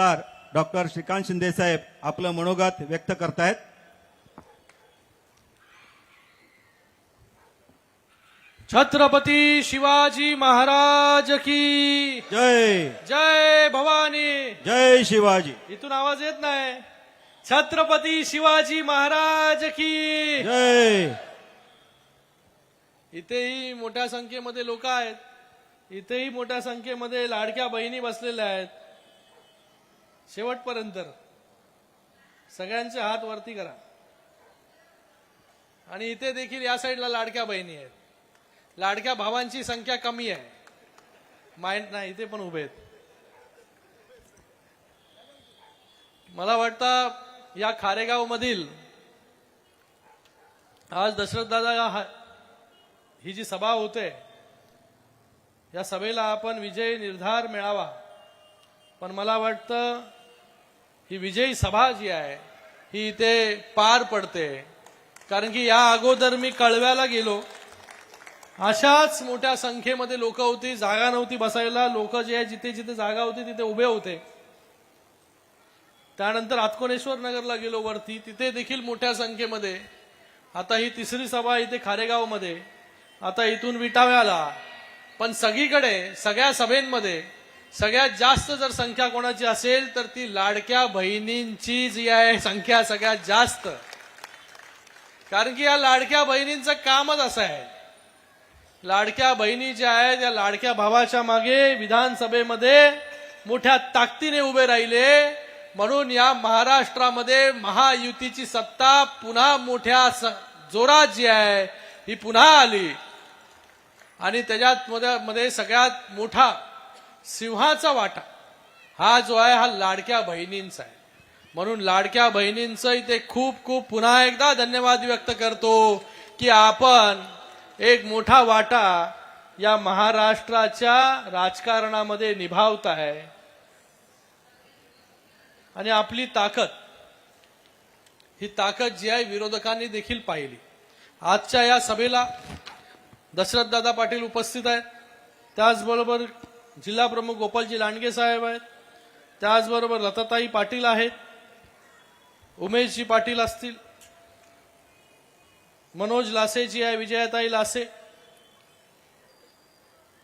खासदार डॉक्टर श्रीकांत शिंदे साहेब आपलं मनोगत व्यक्त करतायत. छत्रपती शिवाजी महाराज की जय. जय भवानी. जय शिवाजी. इथून आवाज येत नाही. छत्रपती शिवाजी महाराज की. जय. इथेही मोठ्या संख्येमध्ये लोक आहेत. इथेही मोठ्या संख्येमध्ये लाडक्या बहिणी बसलेल्या आहेत. शेवटपर्यंत सगळ्यांचे हात वरती करा. आणि इथे देखील या साईडला लाडक्या बहिणी आहेत. लाडक्या भावांची संख्या कमी आहे. माइंड नाही इथे पण उभे आहेत. मला वाटतं या खारेगाव मधील आज दशरथ दादा ही जी सभा होते या सभेला आपण विजय निर्धार मिळावा. पण मला वाटतं ही विजयी सभा जी आहे ही इथे पार पडते. कारण की या अगोदर मी कळव्याला गेलो. अशाच मोठ्या संख्येमध्ये लोक होती जागा नव्हती बसायला. लोक जे आहे जिथे जिथे जागा होती तिथे उभे होते. त्यानंतर आतकोणेश्वर नगरला गेलो वरती. तिथे देखील मोठ्या संख्येमध्ये. आता ही तिसरी सभा इथे खारेगावमध्ये. आता इथून विटाव्याला. पण सगळीकडे सगळ्या सभेंमध्ये सगळ्यात जास्त जर संख्या कोणाची असेल तर ती लाडक्या बहिणींची जी आहे संख्या सगळ्यात जास्त. कारण की या लाडक्या बहिणींचं कामच असं आहे. लाडक्या बहिणी ज्या आहेत या लाडक्या भावाच्या मागे विधानसभेमध्ये मोठ्या ताकदीने उभे राहिले. म्हणून या महाराष्ट्रामध्ये महायुतीची सत्ता पुन्हा मोठ्या स- जोरात जी आहे ही पुन्हा आली. आणि त्याच्यात मध्ये मध्ये सगळ्यात मोठा सिंहाचा वाटा. हा जो आहे हा लाडक्या बहिणींचा आहे. म्हणून लाडक्या बहिणींचं इथे खूप खूप पुन्हा एकदा धन्यवाद व्यक्त करतो की आपण एक मोठा वाटा या महाराष्ट्राच्या राजकारणामध्ये निभावत आहे. आणि आपली ताकद ही ताकद जी आहे विरोधकांनी देखील पाहिली. आजच्या या सभेला दशरथदादा पाटील उपस्थित आहेत. त्याचबरोबर जिल्हा प्रमुख गोपालजी लांडगे साहेब आहेत. त्याचबरोबर लताताई पाटील आहेत. उमेशजी पाटील असतील. मनोज लासेजी आहे विजयाताई लासे.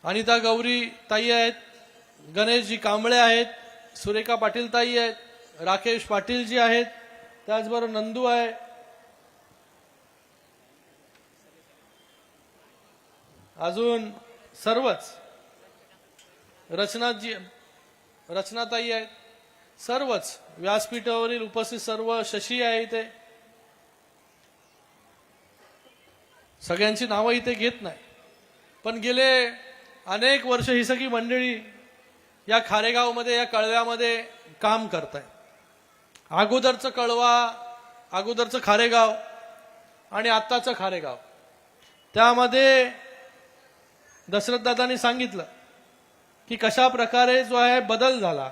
अनिता गौरी ताई आहेत. गणेशजी कांबळे आहेत. सुरेखा पाटील ताई आहेत. राकेश पाटीलजी आहेत. त्याचबरोबर नंदू आहे. अजून सर्वच. रचनाजी रचनाताई आहेत. सर्वच व्यासपीठावरील उपस्थित सर्व शशी आहे इथे. सगळ्यांची नावं इथे घेत नाही. पण गेले अनेक वर्ष ही सगळी मंडळी या खारेगावमध्ये या कळव्यामध्ये काम करत आहे अगोदरचं कळवा अगोदरचं खारेगाव आणि आत्ताचं खारेगाव. त्यामध्ये दशरथदादांनी सांगितलं की कशा प्रकारे जो आहे बदल झाला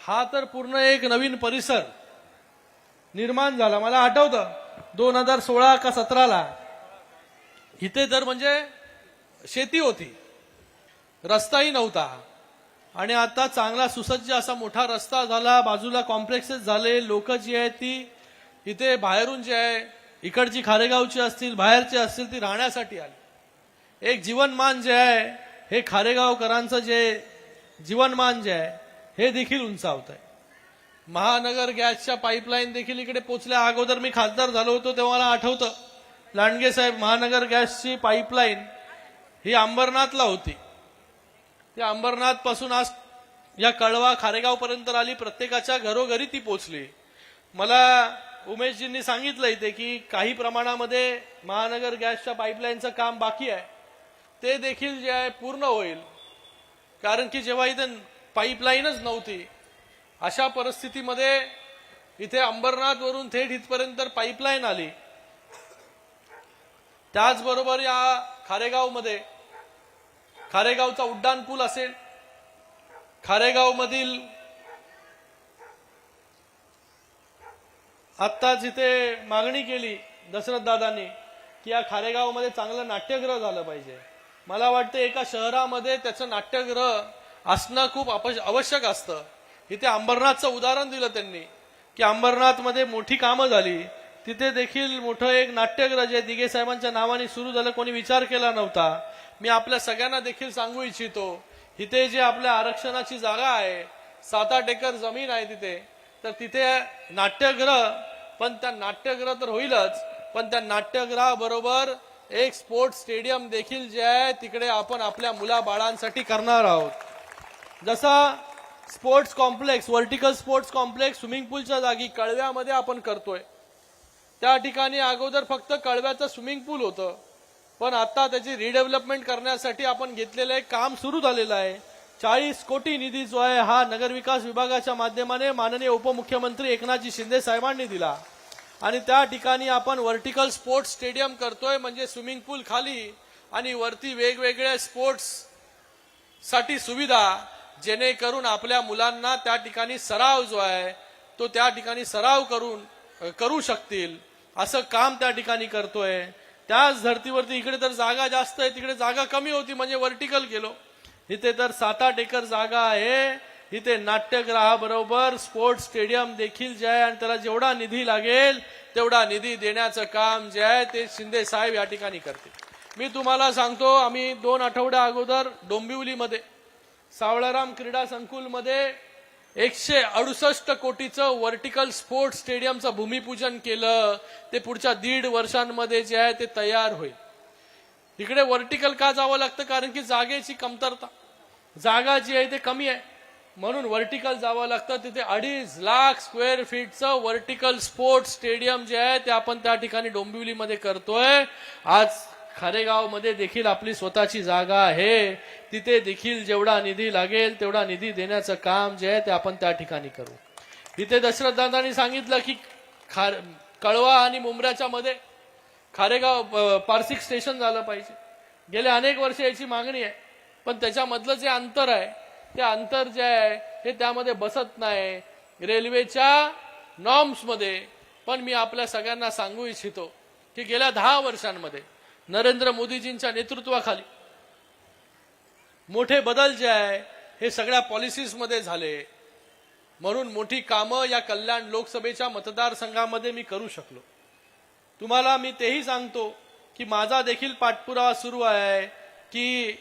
हा तर पूर्ण एक नवीन परिसर निर्माण झाला. मला आठवतं दोन हजार सोळा का सतराला इथे तर म्हणजे शेती होती रस्ताही नव्हता. आणि आता चांगला सुसज्ज असा मोठा रस्ता झाला बाजूला कॉम्प्लेक्सेस झाले लोक जी आहेत ती इथे बाहेरून जे आहे इकडची खारेगावची असतील बाहेरची असतील ती राहण्यासाठी आली. एक जीवनमान जे आहे हे खारेगावकरांचं जे जीवनमान जे आहे हे देखील उंचावत आहे महानगर गॅसच्या पाईपलाईन देखील इकडे पोचल्या. अगोदर मी खासदार झालो होतो तेव्हा मला आठवतं लांडगे साहेब महानगर गॅसची पाईपलाईन ही अंबरनाथला होती. त्या अंबरनाथपासून आज या कळवा खारेगाव पर्यंत आली. प्रत्येकाच्या घरोघरी ती पोचली. मला उमेशजींनी सांगितलं इथे की काही प्रमाणामध्ये महानगर गॅसच्या पाईपलाईनचं काम बाकी आहे. ते देखील जे आहे पूर्ण होईल. कारण की जेव्हा इथे पाईपलाईनच नव्हती अशा परिस्थितीमध्ये इथे अंबरनाथ वरून थेट इथपर्यंत पाईपलाईन आली. त्याचबरोबर या खारेगावमध्ये खारेगावचा उड्डाण पूल असेल खारेगावमधील आत्ताच इथे मागणी केली दशरथ दादांनी की या खारेगावमध्ये चांगलं नाट्यगृह झालं पाहिजे. मला वाटतं एका शहरामध्ये त्याचं नाट्यगृह असणं खूप अपश- आवश्यक असतं. इथे अंबरनाथचं उदाहरण दिलं त्यांनी की अंबरनाथमध्ये मोठी कामं झाली. तिथे देखील मोठं एक नाट्यगृह जे दिघे साहेबांच्या नावाने सुरू झालं कोणी विचार केला नव्हता. मी आपल्या सगळ्यांना देखील सांगू इच्छितो इथे जे आपल्या आरक्षणाची जागा आहे सात आठ एकर जमीन आहे तिथे तर तिथे नाट्यगृह पण त्या नाट्यगृह तर होईलच पण त्या नाट्यगृहाबरोबर एक स्पोर्ट्स स्टेडियम देखील जे आहे तिकडे आपण आपल्या मुलाबाळांसाठी करणार आहोत. जसा sports complex vertical sports complex swimming पूलच्या जागी कळव्यामध्ये आपण करतोय. त्या ठिकाणी अगोदर फक्त कळव्याचं स्विमिंग पूल होतं. पण आता त्याची रिडेव्हलपमेंट करण्यासाठी आपण घेतलेलं एक काम सुरू झालेलं आहे. चाळीस कोटी निधी जो आहे हा नगरविकास विभागाच्या माध्यमाने माननीय उपमुख्यमंत्री एकनाथजी शिंदे साहेबांनी दिला. आणि त्या ठिकाणी आपण व्हर्टिकल स्पोर्ट्स स्टेडियम करतोय म्हणजे स्विमिंग पूल खाली आणि वरती वेगवेगळ्या स्पोर्ट्ससाठी सुविधा जेणेकरून आपल्या मुलांना त्या ठिकाणी सराव जो आहे तो त्या ठिकाणी सराव करून करू शकतील. असं काम त्या ठिकाणी करतोय. त्याच धर्तीवरती इकडे तर जागा जास्त आहे तिकडे जागा कमी होती म्हणजे वर्टिकल गेलो. इथे तर सात आठ एकर जागा आहे. इथे नाट्यगृहाबरोबर स्पोर्ट्स स्टेडियम देखील जे आहे आणि त्याला जेवढा निधी लागेल तेवढा निधी देण्याचं काम जे आहे ते शिंदे साहेब या ठिकाणी करतील. मी तुम्हाला सांगतो आम्ही दोन आठवड्या अगोदर डोंबिवलीमध्ये सावळाराम क्रीडा संकुलमध्ये एकशे अडुसष्ट कोटीचं व्हर्टिकल स्पोर्ट्स स्टेडियमचं भूमिपूजन केलं. ते पुढच्या दीड वर्षांमध्ये जे आहे ते तयार होईल. इकडे व्हर्टिकल का जावं लागतं? कारण की जागेची कमतरता. जागा जी आहे ते कमी आहे. म्हणून व्हर्टिकल जावं लागतं. तिथे अडीच लाख स्क्वेअर फीटचं व्हर्टिकल स्पोर्ट्स स्टेडियम जे आहे ते आपण त्या ठिकाणी डोंबिवलीमध्ये करतोय. आज खारेगावमध्ये देखील आपली स्वतःची जागा आहे. तिथे देखील जेवढा निधी लागेल तेवढा निधी देण्याचं काम जे आहे ते आपण त्या ठिकाणी करू. इथे दशरथदादांनी सांगितलं की खार कळवा आणि मुंबऱ्याच्या मध्ये खारेगाव अ, पारसिक स्टेशन झालं पाहिजे. गेले अनेक वर्ष याची मागणी आहे. पण त्याच्यामधलं जे अंतर आहे ते अंतर जे आहे हे त्यामध्ये बसत नाही. रेल्वेच्या नॉर्म्समध्ये पण मी आपल्या सगळ्यांना सांगू इच्छितो की गेल्या दहा वर्षांमध्ये नरेंद्र मोदीजींच्या नेतृत्वाखाली मोठे बदल जे आहे हे सगळ्या पॉलिसीजमध्ये झाले. म्हणून मोठी कामं या कल्याण लोकसभेच्या मतदारसंघामध्ये मी करू शकलो. तुम्हाला मी तेही सांगतो की माझा देखील पाठपुरावा सुरू आहे की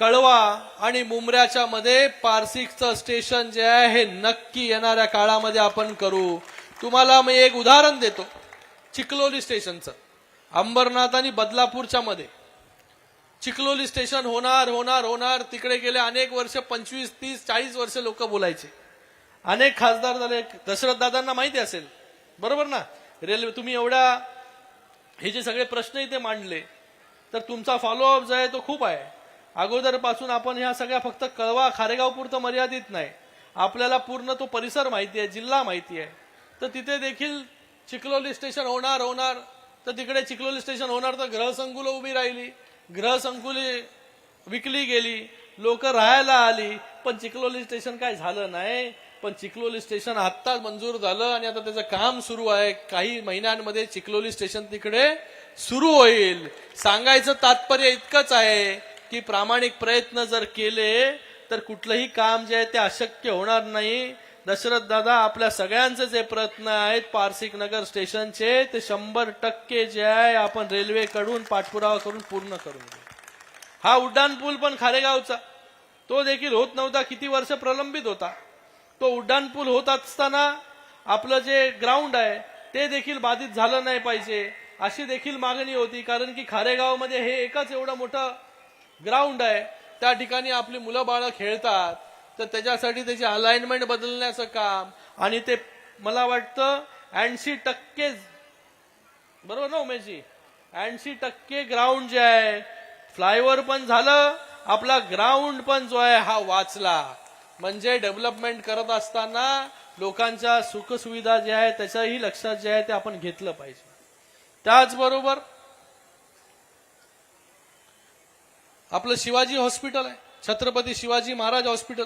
कळवा आणि मुंबऱ्याच्या मध्ये पारसिकचं स्टेशन जे आहे हे नक्की येणाऱ्या काळामध्ये आपण करू. तुम्हाला मी एक उदाहरण देतो. चिखलोली स्टेशनचं. अंबरनाथ आणि बदलापूरच्या मध्ये. चिखलोली स्टेशन होणार होणार होणार. तिकडे गेले अनेक वर्ष पंचवीस तीस चाळीस वर्ष लोक बोलायचे. अनेक खासदार झाले. दशरथ दादांना माहिती असेल. बरोबर ना? रेल्वे तुम्ही एवढ्या हे जे सगळे प्रश्न इथे मांडले तर तुमचा फॉलोअप जो आहे तो खूप आहे. अगोदरपासून आपण ह्या सगळ्या फक्त कळवा खारेगाव पुरतं मर्यादित नाही. आपल्याला पूर्ण तो परिसर माहिती आहे जिल्हा माहिती आहे. तर तिथे देखील चिखलोली स्टेशन होणार होणार. तर तिकडे चिखलोली स्टेशन होणार तर ग्रहसंकुलं उभी राहिली. ग्रहसंकुली विकली गेली लोक राहायला आली. पण चिखलोली स्टेशन काय झालं नाही. पण चिखलोली स्टेशन आत्ताच मंजूर झालं आणि आता त्याचं काम सुरू आहे. काही महिन्यांमध्ये चिखलोली स्टेशन तिकडे सुरू होईल. सांगायचं तात्पर्य इतकंच आहे. की प्रामाणिक प्रयत्न जर केले तर कुठलंही काम जे आहे ते अशक्य होणार नाही. दशरथ दादा आपल्या सगळ्यांचे जे प्रयत्न आहेत पारसिक नगर स्टेशनचे ते शंभर टक्के जे आहे आपण रेल्वेकडून पाठपुरावा करून पूर्ण करून हा उड्डाण पूल पण खारेगावचा. तो देखील होत नव्हता किती वर्ष प्रलंबित होता. तो उड्डाण पूल होत असताना आपलं जे ग्राउंड आहे ते देखील बाधित झालं नाही पाहिजे. अशी देखील मागणी होती कारण की खारेगावमध्ये हे एकच एवढं मोठं ग्राउंड आहे त्या ठिकाणी आपली मुलं बाळं खेळतात तर त्याच्यासाठी त्याची अलाइनमेंट बदलण्याचं काम आणि ते मला वाटतं ऐंशी टक्के बरोबर ना उमेशजी? ऐंशी टक्के ग्राउंड जे आहे फ्लायओव्हर पण झालं आपला ग्राउंड पण जो आहे हा वाचला. म्हणजे डेव्हलपमेंट करत असताना लोकांच्या सुखसुविधा ज्या आहे त्याच्याही लक्षात जे आहे ते आपण घेतलं पाहिजे. त्याचबरोबर आपलं शिवाजी हॉस्पिटल आहे. छत्रपती शिवाजी महाराज हॉस्पिटल.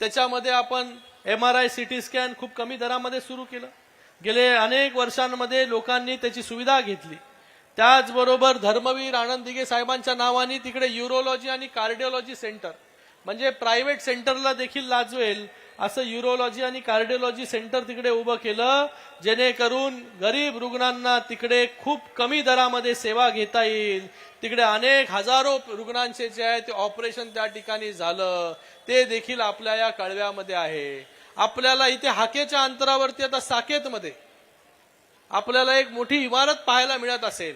त्याच्यामध्ये आपण M R I C T scan खूप कमी दरामध्ये सुरू केलं. गेले अनेक वर्षांमध्ये लोकांनी त्याची सुविधा घेतली. त्याचबरोबर धर्मवीर आनंद दिघे साहेबांच्या नावाने तिकडे युरोलॉजी आणि कार्डिओलॉजी सेंटर म्हणजे प्रायव्हेट सेंटरला देखील लाजवेल असं युरोलॉजी आणि कार्डिओलॉजी सेंटर तिकडे उभं केलं. जेणेकरून गरीब रुग्णांना तिकडे खूप कमी दरामध्ये सेवा घेता येईल. तिकडे अनेक हजारो रुग्णांचे जे आहे ते ऑपरेशन त्या ठिकाणी झालं. ते देखील आपल्या या कळव्यामध्ये आहे. आपल्याला इथे हाकेच्या अंतरावरती आता साकेतमध्ये आपल्याला एक मोठी इमारत पाहायला मिळत असेल.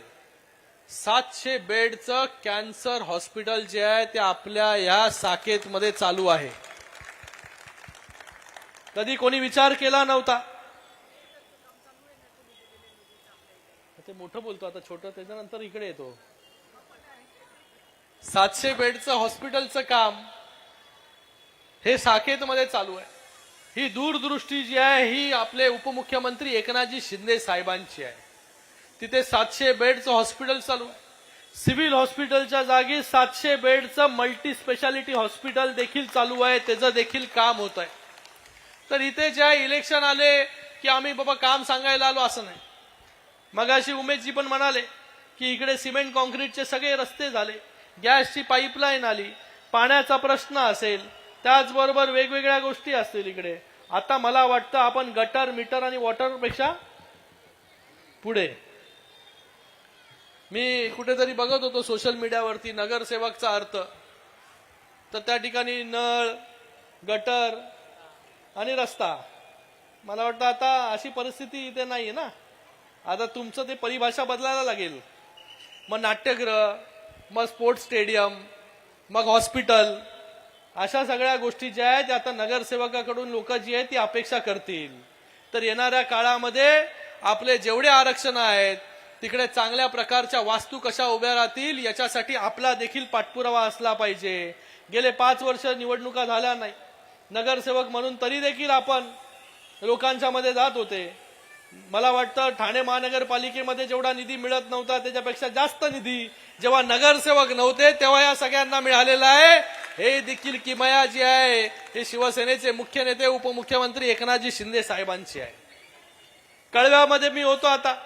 सातशे बेडचं कॅन्सर हॉस्पिटल जे आहे ते आपल्या या साकेतमध्ये चालू आहे. कधी कोणी विचार केला नव्हता. ते मोठं बोलतो आता छोटं त्याच्यानंतर इकडे येतो. सातशे बेडचं हॉस्पिटलचं काम हे साकेतमध्ये चालू आहे. ही दूरदृष्टी जी आहे ही आपले उपमुख्यमंत्री एकनाथजी शिंदे साहेबांची आहे. तिथे सातशे बेडचं हॉस्पिटल चालू आहे. सिव्हिल हॉस्पिटलच्या जागी सातशे बेडचं मल्टी स्पेशालिटी हॉस्पिटल देखील चालू आहे. त्याचं देखील काम होत आहे. तर इथे ज्या इलेक्शन आले की आम्ही बाबा काम सांगायला आलो असं नाही. मगाशी उमेशजी पण म्हणाले की इकडे सिमेंट कॉन्क्रीटचे सगळे रस्ते झाले गॅसची पाईपलाईन आली पाण्याचा प्रश्न असेल त्याचबरोबर वेगवेगळ्या गोष्टी असतील इकडे. आता मला वाटतं आपण गटर मीटर आणि वॉटरपेक्षा पुढे. मी कुठेतरी बघत होतो सोशल मीडियावरती नगरसेवकचा अर्थ. तर त्या ठिकाणी नळ गटर आणि रस्ता. मला वाटतं आता अशी परिस्थिती इथे नाहीये ना. आता तुमचं ते परिभाषा बदलायला लागेल. मग नाट्यगृह मग स्पोर्ट्स स्टेडियम मग हॉस्पिटल अशा सगळ्या गोष्टी ज्या आहेत त्या आता नगरसेवकाकडून लोक जी आहेत ती अपेक्षा करतील. तर येणाऱ्या काळामध्ये आपले जेवढे आरक्षण आहेत तिकडे चांगल्या प्रकारच्या वास्तू कशा उभ्या राहतील याच्यासाठी आपला देखील पाठपुरावा असला पाहिजे. गेले पाच वर्ष निवडणुका झाल्या नाही. नगरसेवक म्हणून तरी देखील आपण लोकांच्या मध्ये जात होते. मला वाटतं ठाणे महानगरपालिकेमध्ये जेवढा निधी मिळत नव्हता त्याच्यापेक्षा जास्त निधी जेव्हा नगरसेवक नव्हते तेव्हा या सगळ्यांना मिळालेला आहे. हे देखील किमया जी आहे. हे शिवसेनेचे मुख्य नेते उपमुख्यमंत्री एकनाथजी शिंदे साहेबांची आहे. कळव्यामध्ये मी होतो आता.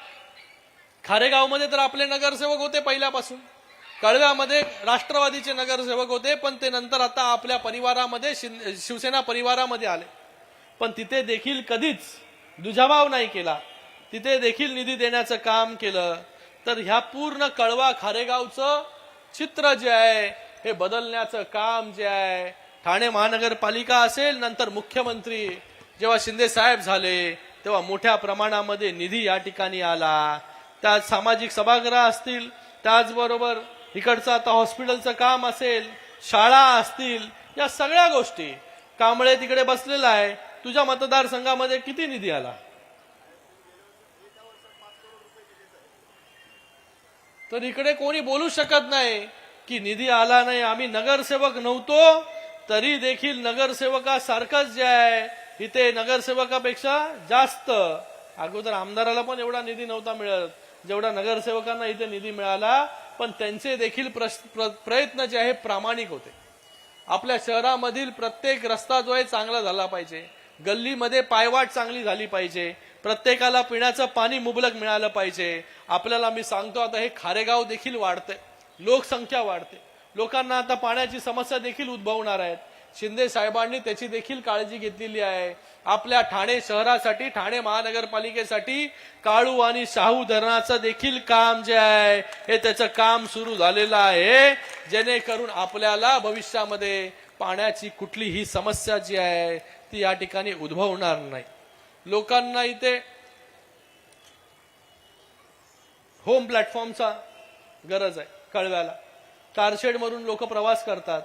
खारेगावमध्ये तर आपले नगरसेवक होते पहिल्यापासून. कळव्यामध्ये राष्ट्रवादीचे नगरसेवक होते पण ते नंतर आता आपल्या परिवारामध्ये शिवसेना परिवारामध्ये आले. पण तिथे देखील कधीच दुजाभाव नाही केला. तिथे देखील निधी देण्याचं काम केलं. तर ह्या पूर्ण कळवा खारेगावचं चित्र जे आहे हे बदलण्याचं काम जे आहे ठाणे महानगरपालिका असेल नंतर मुख्यमंत्री जेव्हा शिंदे साहेब झाले तेव्हा मोठ्या प्रमाणामध्ये निधी या ठिकाणी आला. त्यात सामाजिक सभागृह असतील त्याचबरोबर इकडचं आता हॉस्पिटलचं काम असेल शाळा असतील या सगळ्या गोष्टी. कांबळे तिकडे बसलेला आहे. तुझ्या मतदारसंघामध्ये किती निधी आला? तर इकडे कोणी बोलू शकत नाही की निधी आला नाही. आम्ही नगरसेवक नव्हतो तरी देखील नगरसेवकासारखंच जे आहे इथे नगरसेवकापेक्षा जास्त. अगोदर आमदाराला पण एवढा निधी नव्हता मिळत. जेवढा नगरसेवकांना इथे निधी मिळाला पण त्यांचे देखील प्र- प्रयत्न जे आहे प्रामाणिक होते. आपल्या शहरामधील प्रत्येक रस्ता जो आहे चांगला झाला पाहिजे. गल्लीमध्ये पायवाट चांगली झाली पाहिजे. प्रत्येकाला पिण्याचं पाणी मुबलक मिळालं पाहिजे. आपल्याला मी सांगतो आता हे खारेगाव देखील वाढते लोकसंख्या वाढते. लोकांना आता पाण्याची समस्या देखील उद्भवणार आहेत. शिंदे साहेबांनी त्याची देखील काळजी घेतलेली आहे. आपल्या ठाणे शहरासाठी ठाणे महानगरपालिकेसाठी काळू आणि शाहू धरणाचं देखील काम जे आहे हे त्याचं काम सुरू झालेलं आहे. जेणेकरून आपल्याला भविष्यामध्ये पाण्याची कुठलीही समस्या जी आहे ती या ठिकाणी उद्भवणार नाही. लोकांना इथे होम प्लॅटफॉर्मचा गरज आहे कळव्याला. कारशेड मधून लोक प्रवास करतात.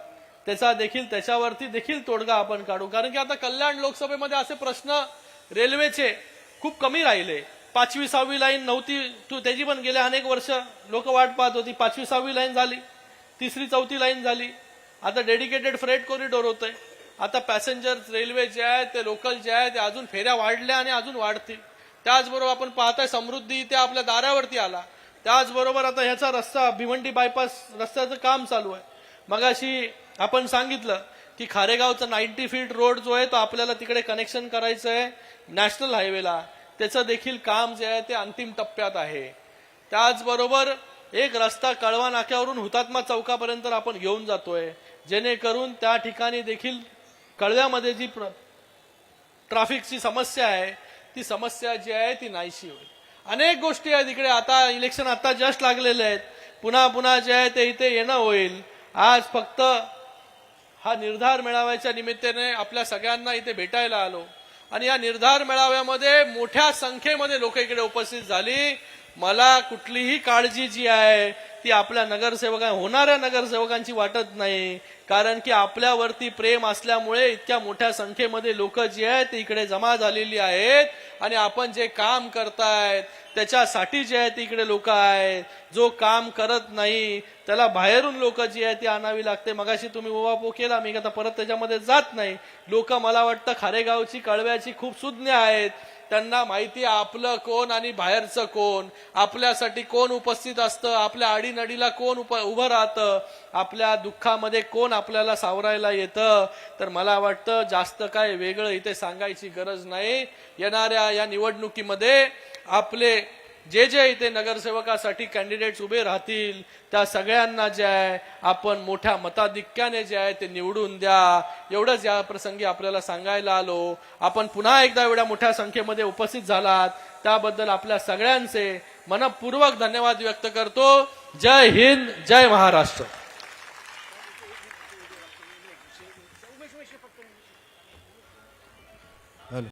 त्याचा देखील त्याच्यावरती देखील तोडगा आपण काढू. कारण की आता कल्याण लोकसभेमध्ये असे प्रश्न रेल्वेचे खूप कमी राहिले. पाचवी सहावी लाईन नव्हती तू त्याची पण गेले अनेक वर्ष लोक वाट पाहत होती. पाचवी सहावी लाईन झाली तिसरी चौथी लाईन झाली. आता डेडिकेटेड फ्रेट कॉरिडॉर होतंय. आता पॅसेंजर रेल्वे जे आहे ते लोकल जे आहे ते अजून फेऱ्या वाढल्या आणि अजून वाढतील. त्याचबरोबर आपण पाहताय समृद्धी इथे आपल्या दारावरती आला. त्याचबरोबर आता ह्याचा रस्ता भिवंडी बायपास रस्त्याचं काम चालू आहे. मगाशी आपण सांगितलं की खारेगावचा नाईन्टी फीट रोड जो आहे तो आपल्याला तिकडे कनेक्शन करायचं आहे नॅशनल हायवेला. त्याचं देखील काम जे आहे ते अंतिम टप्प्यात आहे. त्याचबरोबर एक रस्ता कळवा नाक्यावरून हुतात्मा चौकापर्यंत आपण घेऊन जातोय. जेणेकरून त्या ठिकाणी देखील कळव्यामध्ये जी प्र समस्या आहे ती समस्या जी आहे ती नाहीशी होईल. अनेक गोष्टी आहेत इकडे. आता इलेक्शन आता जस्ट लागलेले आहेत. पुन्हा पुन्हा जे आहे ते इथे येणं होईल. आज फक्त हा निर्धार मेळाव्याच्या निमित्ताने आपल्या सगळ्यांना इथे भेटायला आलो. आणि या निर्धार मेळाव्यामध्ये मोठ्या संख्येमध्ये लोक इकडे उपस्थित झाली. मला कुठलीही काळजी जी आहे ती आपल्या नगरसेवका होणाऱ्या नगरसेवकांची वाटत नाही. कारण की आपल्यावरती प्रेम असल्यामुळे इतक्या मोठ्या संख्येमध्ये लोक जी आहेत ती इकडे जमा झालेली आहेत. आणि आपण जे काम करतायत त्याच्यासाठी जे आहे ती इकडे लोक आहेत. जो काम करत नाही त्याला बाहेरून लोक जी आहे ती आणावी लागते. मगाशी तुम्ही उवापो केला मी आता परत त्याच्यामध्ये जात नाही. लोक मला वाटतं खारेगावची कळव्याची खूप सुज्ञ आहेत. त्यांना माहिती आहे आपलं कोण आणि बाहेरचं कोण आपल्यासाठी कोण उपस्थित असतं आपल्या अडीनडीला कोण उप उभं राहतं आपल्या दुःखामध्ये कोण आपल्याला सावरायला येतं. तर मला वाटतं जास्त काय वेगळं इथे सांगायची गरज नाही. येणाऱ्या या निवडणुकीमध्ये आपले जे जे इथे नगरसेवकासाठी कॅन्डिडेट्स उभे राहतील त्या सगळ्यांना जे आहे आपण मोठ्या मताधिक्याने जे आहे ते निवडून द्या. एवढंच या प्रसंगी आपल्याला सांगायला आलो. आपण पुन्हा एकदा एवढ्या मोठ्या संख्येमध्ये उपस्थित झालात. त्याबद्दल आपल्या सगळ्यांचे मनपूर्वक धन्यवाद व्यक्त करतो. जय हिंद जय महाराष्ट्र.